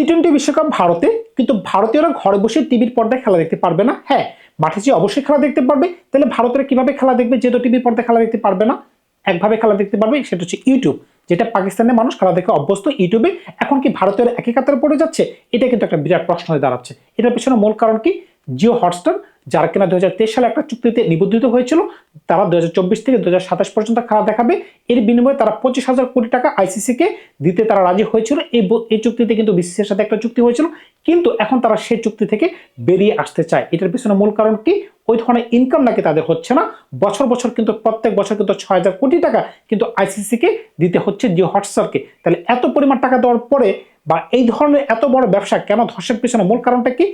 T twenty বিশ্বকাপ ভারতে, কিন্তু ভারতীয়রা ঘরে বসে টিভির পর্দায় খেলা দেখতে পারবে না। হ্যাঁ মাঠে যে অবশ্যই খেলা দেখতে পারবে, তাহলে ভারতের কীভাবে খেলা দেখবে যেহেতু টিভির পর্দায় খেলা দেখতে পারবে না? একভাবে খেলা দেখতে পারবে, সেটা হচ্ছে ইউটিউব, যেটা পাকিস্তানের মানুষ খেলা দেখে অভ্যস্ত ইউটিউবে। এখন কি ভারতের একই কাতারে পড়ে যাচ্ছে? এটা কিন্তু একটা বিরাট প্রশ্ন হয়ে দাঁড়াচ্ছে। এটার পিছনে মূল কারণ কি? জিও হটস্টার যারা কিনা দু সালে একটা চুক্তিতে নিবন্ধিত হয়েছিল, তারা দু হাজার চব্বিশ থেকে দু হাজার সাতাশ পর্যন্ত খেলা দেখাবে। এর বিনিময়ে তারা পঁচিশ হাজার কোটি টাকা আইসিসিকে দিতে তারা রাজি হয়েছিল। এই এই চুক্তিতে কিন্তু বিসিসির সাথে একটা চুক্তি হয়েছিল। কিন্তু এখন তারা সেই চুক্তি থেকে বেরিয়ে আসতে চায়। এটার পিছনে মূল কারণ কি? ওই ধরনের ইনকাম নাকি তাদের হচ্ছে না। বছর বছর কিন্তু প্রত্যেক বছর কিন্তু ছয় হাজার কোটি টাকা কিন্তু আইসিসিকে দিতে হচ্ছে জিও হটস্টারকে। তাহলে এত পরিমাণ টাকা দেওয়ার পরে বা এই ধরনের এত বড় ব্যবসা কেন ধসের পিছনে মূল কারণটা কি?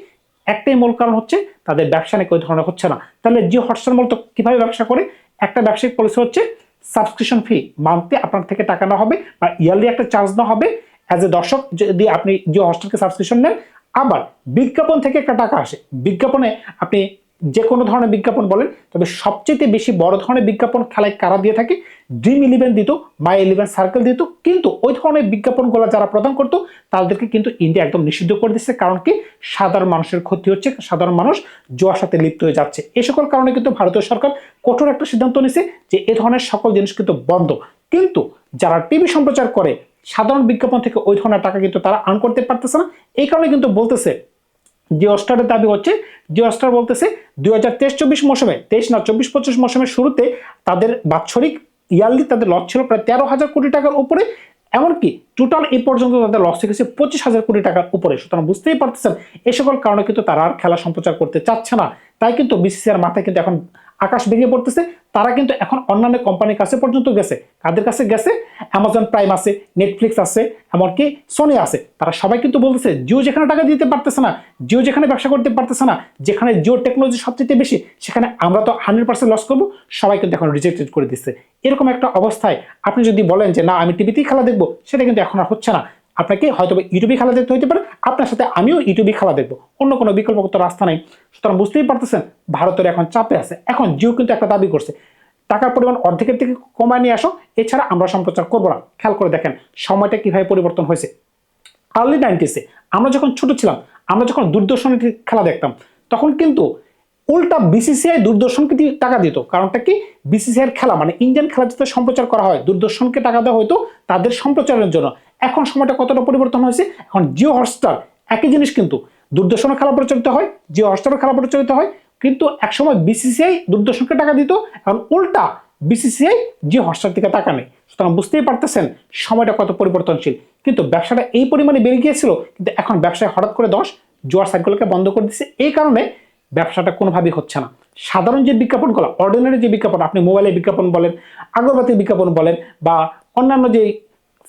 একটাই মূল কারণ হচ্ছে তাদের ব্যবসা নাকি ওই ধরনের হচ্ছে না। তাহলে জিও হটস্টার মূলত কীভাবে ব্যবসা করে? একটা ব্যবসায়িক পলিসি হচ্ছে সাবস্ক্রিপশন ফি মান্থলি আপনার থেকে টাকা না হবে বা ইয়ারলি একটা চার্জ না হবে অ্যাজ এ দর্শক। যদি আপনি জিও হটস্টারকে সাবস্ক্রিপশন নেন, আবার বিজ্ঞাপন থেকে একটা টাকা আসে। বিজ্ঞাপনে আপনি যে কোনো ধরনের বিজ্ঞাপন বলেন, তবে সবচেয়ে বেশি বড় ধরনের বিজ্ঞাপন খেলায় কারা দিয়ে থাকে? ড্রিম ইলেভেন দিত মাই ইলেভেন সার্কেল দিত, কিন্তু ওই ধরনের বিজ্ঞাপনগুলো যারা প্রদান করতো, তাদেরকে কিন্তু ইন্ডিয়া একদম নিষিদ্ধ করে দিচ্ছে কারণ কি? সাধারণ মানুষের ক্ষতি হচ্ছে, সাধারণ মানুষ জোয়ার সাথে লিপ্ত হয়ে যাচ্ছে। এ সকল কারণে কিন্তু ভারতীয় সরকার কঠোর একটা সিদ্ধান্ত নিছে যে এ ধরনের সকল জিনিস কিন্তু বন্ধ। কিন্তু যারা টিভি সম্প্রচার করে, সাধারণ বিজ্ঞাপন থেকে ওই ধরনের টাকা কিন্তু তারা আর্ন করতে পারতেছে না। এই কারণে কিন্তু বলতেছে যে অস্টারের দাবি হচ্ছে যে অস্টার বলতেছে, দুই হাজার তেইশ চব্বিশ মৌসুমে, তেইশ না চব্বিশ পঁচিশ মৌসুমের শুরুতে তাদের বাৎসরিক ইয়ারলি তাদের লস ছিল প্রায় তেরো হাজার কোটি টাকার উপরে, এমনকি টোটাল এই পর্যন্ত তাদের লস থেকে পঁচিশ হাজার কোটি টাকার উপরে। সুতরাং বুঝতেই পারতেছেন, এ সকল কারণে কিন্তু তারা আর খেলা সম্প্রচার করতে চাচ্ছে না। তাই কিন্তু বিসিসিআর মাথায় কিন্তু এখন আকাশ ভেঙে পড়তেছে, তারা কিন্তু এখন অন্যান্য কোম্পানির কাছে পর্যন্ত গেছে। কাদের কাছে গেছে? অ্যামাজন প্রাইম আছে নেটফ্লিক্স আছে, এমনকি সোনি আছে। তারা সবাই কিন্তু বলতেছে, জিও যেখানে টাকা দিতে পারতেছে না, জিও যেখানে ব্যবসা করতে পারতেছে না, যেখানে জিও টেকনোলজি সবচেয়ে বেশি, সেখানে আমরা তো হান্ড্রেড পার্সেন্ট লস করব, সবাই কিন্তু এখন রিজেক্টেড করে দিচ্ছে। এরকম একটা অবস্থায় আপনি যদি বলেন যে, না, আমি টিভিতেই খেলা দেখব, সেটা কিন্তু এখন আর হচ্ছে না। আপনাকে হয়তো ইউটিউবে খেলা দেখতে হতে পারে, আপনার সাথে আমিও ইউটিউবে খেলা দেখব। অন্য কোনো বিকল্পগত রাস্তা নেই। সুতরাং বুঝতেই পারতেছেন, ভারতের এখন চাপে আছে। এখন জিও কিন্তু একটা দাবি করছে, টাকার পরিমাণ অর্ধেকের থেকে কমায় নিয়ে আসো, এছাড়া আমরা সম্প্রচার করব না। খেয়াল করে দেখেন, সময়টা কীভাবে পরিবর্তন হয়েছে। আর্লি নাইনটিসে আমরা যখন ছোট ছিলাম, আমরা যখন দূরদর্শনে খেলা দেখতাম, তখন কিন্তু উল্টা বিসিসিআই দূরদর্শনকে টাকা দিত। কারণটা কি? বিসিসিআই খেলা মানে ইন্ডিয়ান খেলা যাতে সম্প্রচার করা হয়, দূরদর্শনকে টাকা দেওয়া হতো তাদের সম্প্রচারের জন্য। এখন সময়টা কতটা পরিবর্তন হয়েছে? এখন জিও হটস্টার একই জিনিস কিন্তু দূরদর্শনে খেলা প্রচারিত হয়, জিও হটস্টারও খেলা প্রচারিত হয়, কিন্তু একসময় বিসিসিআই দূরদর্শনকে টাকা দিত, এখন উল্টা বিসিসিআই জিও হটস্টার থেকে টাকা নেই সুতরাং বুঝতেই পারতেছেন সময়টা কত পরিবর্তনশীল। কিন্তু ব্যবসাটা এই পরিমাণে বেড়ে গিয়েছিল, কিন্তু এখন ব্যবসায় হঠাৎ করে দশ জোয়ার সাইকেলকে বন্ধ করে দিচ্ছে এই কারণে ব্যবসাটা কোনোভাবেই হচ্ছে না। সাধারণ যে বিজ্ঞাপনগুলো অর্ডিনারি যে বিজ্ঞাপন, আপনি মোবাইলে বিজ্ঞাপন বলেন আগরবাতির বিজ্ঞাপন বলেন, বা অন্যান্য যে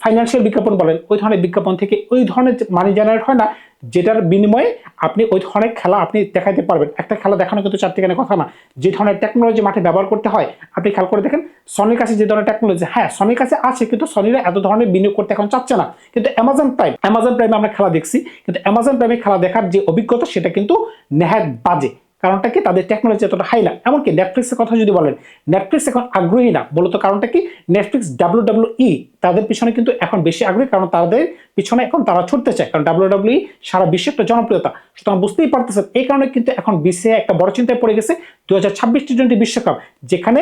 ফাইন্যান্সিয়াল বিজ্ঞাপন বলেন, ওই ধরনের বিজ্ঞাপন থেকে ওই ধরনের মানি জেনারেট হয় না, যেটার বিনিময়ে আপনি ওই ধরনের খেলা আপনি দেখাতে পারবেন। একটা খেলা দেখানো কিন্তু চারটিখানে কথা না। যে ধরনের টেকনোলজি মাঠে ব্যবহার করতে হয়, আপনি খেয়াল করে দেখেন সনির কাছে যে ধরনের টেকনোলজি হ্যাঁ সনির কাছে আছে, কিন্তু সনিরা এত ধরনের বিনিয়োগ করতে এখন চাচ্ছে না। কিন্তু অ্যামাজন প্রাইম অ্যামাজন প্রাইমে আমরা খেলা দেখছি, কিন্তু অ্যামাজন প্রাইমে খেলা দেখার যে অভিজ্ঞতা, সেটা কিন্তু নেহাত বাজে। কারণটা কি? তাদের টেকনোলজি এতটা হাই না। এমনকি নেটফ্লিক্সের কথা যদি বলেন নেটফ্লিক্স এখন আগ্রহী না। মূলত কারণটা কি? নেটফ্লিক্স ডাব্লিউ ডাব্লিউ ই তাদের পিছনে কিন্তু এখন বেশি আগ্রহী, কারণ তাদের পিছনে এখন তারা ছুটতে চায়। কারণ ডাব্লিউ ডাব্লিউ ই সারা বিশ্বে একটা জনপ্রিয়তা। সুতরাং বুঝতেই পারতেছেন, এই কারণে কিন্তু এখন বিশ্বে একটা বড় চিন্তায় পড়ে গেছে। দু হাজার ছাব্বিশ টি টোয়েন্টি বিশ্বকাপ, যেখানে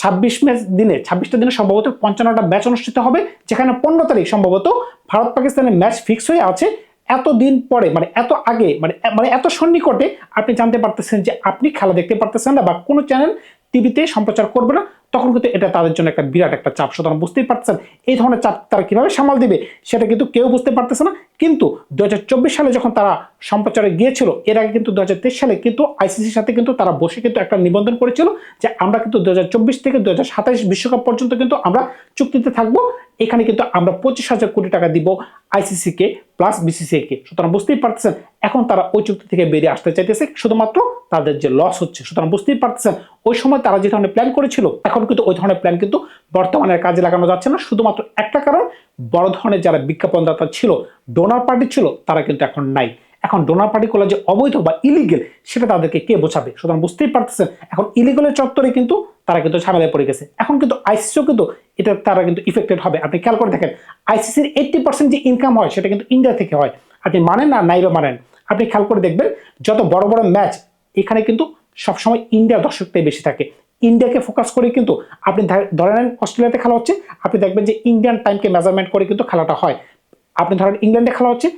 ছাব্বিশ ম্যাচ দিনে, ছাব্বিশটা দিনে সম্ভবত পঞ্চান্নটা ম্যাচ অনুষ্ঠিত হবে, যেখানে পনেরো তারিখ সম্ভবত ভারত পাকিস্তানের ম্যাচ ফিক্স হয়ে আছে। এত দিন পরে মানে এত আগে মানে মানে এত সন্নিকটে আপনি জানতে পারতেছেন যে আপনি খেলা দেখতে পারতেছেন না বা কোনো চ্যানেল টিভিতে সম্প্রচার করবে না। তখন কিন্তু এটা তাদের জন্য একটা বিরাট একটা চাপ। সুতরাং বুঝতেই পারতেছেন, এই ধরনের চাপ তারা কীভাবে সামাল দিবে, সেটা কিন্তু কেউ বুঝতে পারতেছে না। কিন্তু দুই হাজার চব্বিশ সালে যখন তারা সম্প্রচারে গিয়েছিল, এর আগে কিন্তু দু হাজার তেইশ সালে কিন্তু আইসিসির সাথে কিন্তু তারা বসে কিন্তু একটা নিবন্ধন করেছিল যে আমরা কিন্তু দু হাজার চব্বিশ থেকে দু বিশ্বকাপ পর্যন্ত কিন্তু আমরা চুক্তিতে থাকব। এখানে কিন্তু আমরা পঁচিশ হাজার কোটি টাকা দিব আইসিসিকে প্লাস বিসিসিআইকে সুতরাং বুঝতেই পারতেছেন, এখন তারা ওই চুক্তি থেকে বেরিয়ে আসতে চাইতেছে। শুধুমাত্র তাদের যে লস হচ্ছে, সুতরাং বুঝতেই পারতেছেন, ওই সময় তারা যে ধরনের প্ল্যান করেছিল, এখন কিন্তু ওই ধরনের প্ল্যান কিন্তু বর্তমানে কাজে লাগানো যাচ্ছে না। শুধুমাত্র একটা কারণ, বড় ধরনের যারা বিজ্ঞাপনদাতা ছিল ডোনার পার্টি ছিল, তারা কিন্তু এখন নাই। এখন ডোনার পার্টি করলে যে অবৈধ বা ইলিগেল সেটা তাদেরকে কে বোঝাবে? সুতরাং বুঝতেই পারতেছেন, এখন ইলিগেলের চত্বরে কিন্তু তারা কিন্তু ঝামেলায় পড়ে গেছে। এখন কিন্তু আইসিসিও কিন্তু এটা তারা কিন্তু ইফেক্টেড হবে। আপনি খেয়াল করে দেখেন আইসিসির এইট্টি পার্সেন্ট যে ইনকাম হয়, সেটা কিন্তু ইন্ডিয়া থেকে হয়। আপনি মানেন না, নাই মানেন। আপনি খেয়াল করে দেখবেন, যত বড় বড় ম্যাচ এখানে কিন্তু সবসময় ইন্ডিয়া দর্শকটাই বেশি থাকে। ইন্ডিয়াকে ফোকাস করে কিন্তু আপনি ধরে নেন অস্ট্রেলিয়াতে খেলা হচ্ছে, আপনি দেখবেন যে ইন্ডিয়ান টাইমকে মেজারমেন্ট করে কিন্তু খেলাটা হয়। আপনি ধরেন ইংল্যান্ডে খেলা হচ্ছে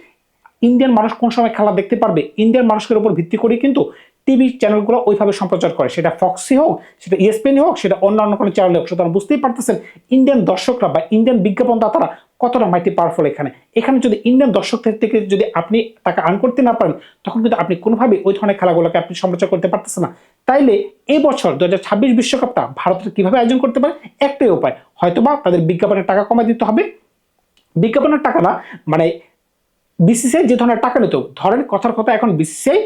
ইন্ডিয়ান মানুষ কোন সময় খেলা দেখতে পারবে? ইন্ডিয়ান মানুষের উপর ভিত্তি করে কিন্তু টিভি চ্যানেলগুলো ওইভাবে সম্প্রচার করে। সেটা ফক্সি হোক, সেটা E ইএসপিএন হোক, সেটা অন্যান্য কোনো চ্যানেল হোক, সুতরাং বুঝতেই পারতেছেন ইন্ডিয়ান দর্শকরা বা ইন্ডিয়ান বিজ্ঞাপনদাতারা কতটা মাইটি পাওয়ারফুল এখানে? এখানে যদি ইন্ডিয়ান দর্শকদের থেকে যদি আপনি টাকা আর্ন করতে না পারেন, তখন কিন্তু আপনি কোনোভাবে ওই ধরনের খেলাগুলোকে আপনি সম্প্রচার করতে পারতেছেন না। তাইলে এবছর দু হাজার ছাব্বিশ বিশ্বকাপটা ভারতের কীভাবে আয়োজন করতে পারে? একটাই উপায়, হয়তোবা তাদের বিজ্ঞাপনের টাকা কমায় দিতে হবে। বিজ্ঞাপনের টাকা না মানে বিসিসিআই যে ধরনের টাকা নিত, ধরেন কথার কথা এখন বিসিসিআই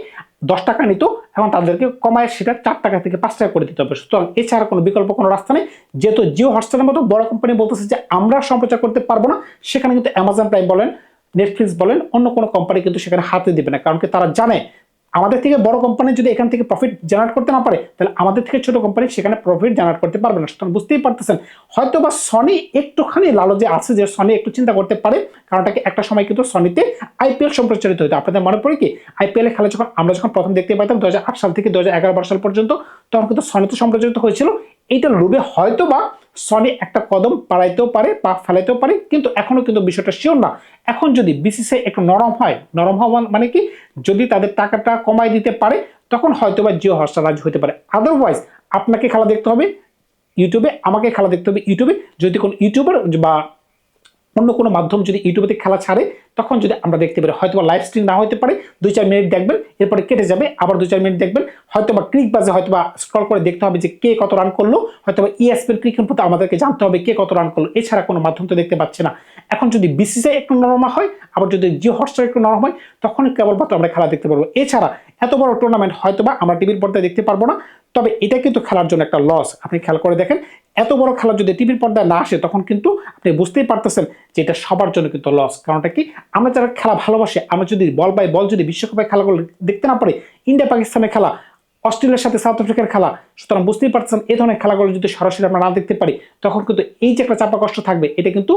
দশ টাকা নিত এবং তাদেরকে কমায় সেটা চার টাকা থেকে পাঁচ টাকা করে দিতে হবে। সুতরাং এছাড়া কোনো বিকল্প, কোনো রাস্তা নেই। যেহেতু জিও হটস্টারের মতো বড় কোম্পানি বলতেছে যে আমরা সম্প্রচার করতে পারব না, সেখানে কিন্তু অ্যামাজন প্রাইম বলেন নেটফ্লিক্স বলেন, অন্য কোনো কোম্পানি কিন্তু সেখানে হাতে দেবে না। কারণ কি তারা জানে আমাদের থেকে বড় কোম্পানি যদি এখান থেকে প্রফিট জেনারেট করতে না পারে, তাহলে আমাদের থেকে ছোট কোম্পানি সেখানে প্রফিট জেনারেট করতে পারবে না। সুতরাং বুঝতেই পারতেছেন। হয়তো বা সনি একটুখানি লালজে আছে যে সনি একটু চিন্তা করতে পারে, কারণ কি একটা সময় কিন্তু সনিতে আইপিএল সম্প্রচারিত হতো। আপনাদের মনে পড়ে কি? আইপিএল খেলা যখন, আমরা যখন প্রথম দেখতে পাইতাম দু হাজার আট সাল থেকে দু হাজার সাল পর্যন্ত, তখন কিন্তু সনিতে সম্প্রচারিত হয়েছিল। এইটার লোভে হয়তো বা সনি একটা কদম পাড়াইতেও পারে বা ফেলাইতেও পারে, কিন্তু এখনও কিন্তু বিষয়টা শিওর না। এখন যদি বিসিসিআই একটু নরম হয়, নরম হওয়া মানে কি? যদি তাদের টাকাটা কমাই দিতে পারে, তখন হয়তো বা জিও হর্ষা রাজি হতে পারে। আদারওয়াইজ আপনাকে খেলা দেখতে হবে ইউটিউবে আমাকে খেলা দেখতে হবে ইউটিউবে যদি কোনো ইউটিউবার বা অন্য কোনো মাধ্যম যদি ইউটিউবে খেলা ছাড়ে, তখন যদি আমরা দেখতে পারি হয়তো লাইভ স্ট্রিম না হতে পারে, দুই চার মিনিট দেখবেন, এরপরে কেটে যাবে, আবার দুই চার মিনিট দেখবেন হয়তো বা ক্লিক বাজে হয়তো বা স্ক্রল করে দেখতে হবে যে কে কত রান করল হয়তো বা ইএসপির ক্রিক ইনপুট আমাদেরকে জানতে হবে কে কত রান করল, এছাড়া কোনো মাধ্যম তো দেখতে পাচ্ছে না। এখন যদি বিসিসিআই একটু নরমা হয়, আবার যদি জিও হটস্টার একটু নরম হয় তখন কেবলমাত্র আমরা খেলা দেখতে পারব। এছাড়া এত বড় টুর্নামেন্ট হয়তো বা আমরা টিভির পর্দায় দেখতে পারব না, তবে এটা কিন্তু খেলার জন্য একটা লস আপনি খেয়াল করে দেখেন এত বড় খেলা যদি টিভির পর্দায় না আসে, তখন কিন্তু আপনি বুঝতেই পারতেছেন যে এটা সবার জন্য কিন্তু লস কারণটা কি? আমরা যারা খেলা ভালোবাসে, আমরা যদি বল বাই বল যদি বিশ্বকাপের খেলাগুলো দেখতে না পারি, ইন্ডিয়া পাকিস্তানের খেলা, অস্ট্রেলিয়ার সাথে সাউথ আফ্রিকার খেলা, সুতরাং বুঝতেই পারছেন এই ধরনের খেলাগুলো যদি সরাসরি আমরা না দেখতে পারি, তখন কিন্তু এই যে একটা চাপা কষ্ট থাকবে, এটা কিন্তু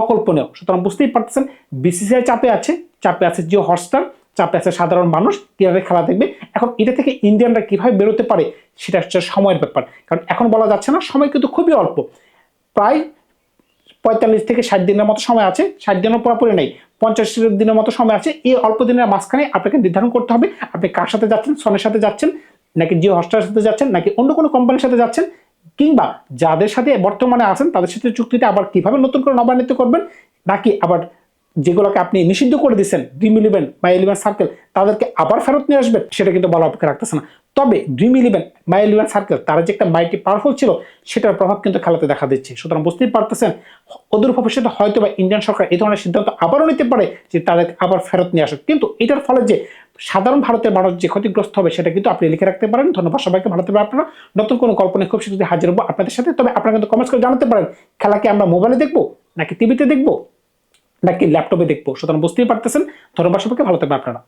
অকল্পনীয়। সুতরাং বুঝতেই পারতেছেন বিসিসিআই চাপে আছে চাপে আছে জিও হটস্টার, চাপে আছে সাধারণ মানুষ, কীভাবে খেলা দেখবে এখন এটা থেকে ইন্ডিয়ানরা কীভাবে বেরোতে পারে, সেটা হচ্ছে সময়ের ব্যাপার। কারণ এখন বলা যাচ্ছে না, সময় কিন্তু খুবই অল্প। প্রায় পঁয়তাল্লিশ থেকে ষাট দিনের মতো সময় আছে, ষাট দিনের পুরোপুরি নেই। পঞ্চাশ দিনের মতো সময় আছে, এই অল্প দিনের মাঝখানে আপনাকে নির্ধারণ করতে হবে, আপনি কার সাথে যাচ্ছেন, সনের সাথে যাচ্ছেন, নাকি জিও হটস্টারের সাথে যাচ্ছেন, নাকি অন্য কোনো কোম্পানির সাথে যাচ্ছেন, কিংবা যাদের সাথে বর্তমানে আছেন, তাদের সাথে চুক্তিতে আবার কীভাবে নতুন করে নবায়নিত করবেন, নাকি আবার যেগুলোকে আপনি নিষিদ্ধ করে দিচ্ছেন ড্রিম ইলেভেন বা ইলেভেন সার্কেল তাদেরকে আবার ফেরত নিয়ে আসবেন, সেটা কিন্তু বলা অপেক্ষা রাখতেছে না। তবে dream eleven my eleven circle তারা যে একটা মাইটি পাওয়ারফুল ছিল, সেটার প্রভাব কিন্তু খেলাতে দেখা দিচ্ছে। সুতরাং বুঝতেই পারতেছেন অদূর ভবিষ্যতে হয়তো বা ইন্ডিয়ান সরকার এই ধরনের সিদ্ধান্ত আবারও নিতে পারে যে তাদেরকে আবার ফেরত নিয়ে আসুক। কিন্তু এটার ফলে যে সাধারণ ভারতের মানুষ যে ক্ষতিগ্রস্ত হবে, সেটা কিন্তু আপনি লিখে রাখতে পারেন। ধন্যবাদ সবাইকে, ভালো থাকবে আপনারা। নতুন কোনো কল্পনা খুব শীঘ্রই হাজির হব আপনাদের সাথে। তবে আপনারা কিন্তু কমেন্টস করে জানাতে পারেন, খেলাকে আমরা মোবাইলে দেখব, নাকি টিভিতে দেখব? নাকি ল্যাপটপে দেখব? সুতরাং বুঝতেই পারতেছেন। ধন্যবাদ সবাইকে ভালো থাকবে আপনারা।